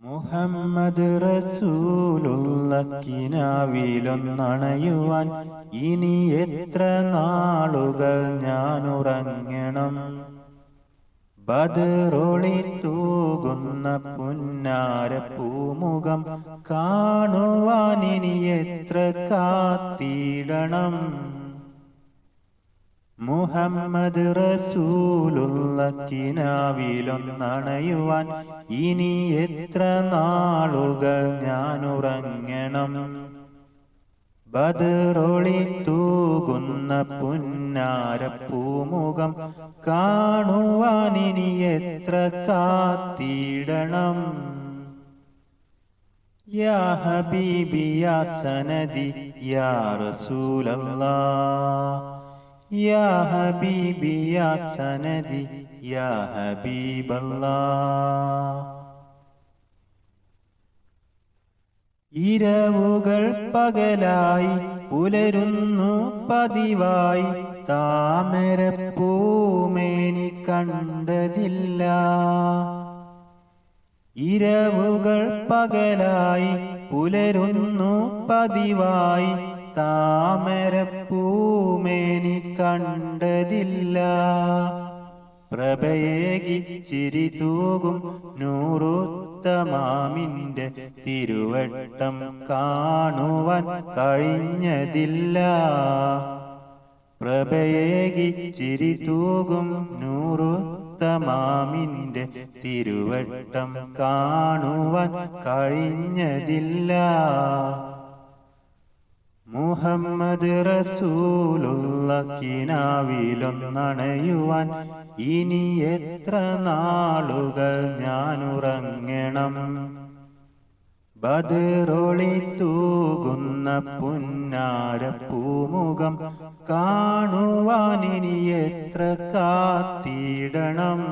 മുഹമ്മദ് റസൂലുള്ളക്കിനാവിലൊന്നണയുവാൻ ഇനി എത്ര നാളുകൾ ഞാൻ ഉറങ്ങണം ബദറൊളി തൂകുന്ന പുന്നാര പൂമുഖം കാണുവാൻ ഇനി എത്ര കാത്തിടണം? മുഹമ്മദ് റസൂലുള്ളണയുവാൻ ഇനി എത്ര നാളുകൾ ഞാൻ ഉറങ്ങണം ബദറൊളി തൂകുന്ന പുന്നാര പൂമുഖം കാണുവാൻ ഇനി എത്ര കാത്തിടണം? യാ യാ സനദി യാ റസൂലല്ലാ. യാ يا سندي يا حبيب الله ഇരവുകൾ പകലായി പുലരുന്നു പതിവായി താമരപ്പൂമേനി കണ്ടതില്ല. ഇരവുകൾ പകലായി പുലരുന്നു പതിവായി താമരപ്പൂമേനി കണ്ടതില്ല. ചിരി തൂകും നൂറുത്തമാമിന്റെ തിരുവട്ടം കാണുവാൻ കഴിഞ്ഞതില്ല. ചിരി തൂകും നൂറുത്തമാമിന്റെ തിരുവട്ടം കാണുവാൻ കഴിഞ്ഞതില്ല. മുഹമ്മദ് റസൂലുള്ള കിനാവിലൊന്നണയുവാൻ ഇനി എത്ര നാളുകൾ ഞാൻ ഉറങ്ങണം ബദറൊളി തൂകുന്ന പുന്നാര പൂമുഖം കാണുവാനിനി എത്ര കാത്തിടണം?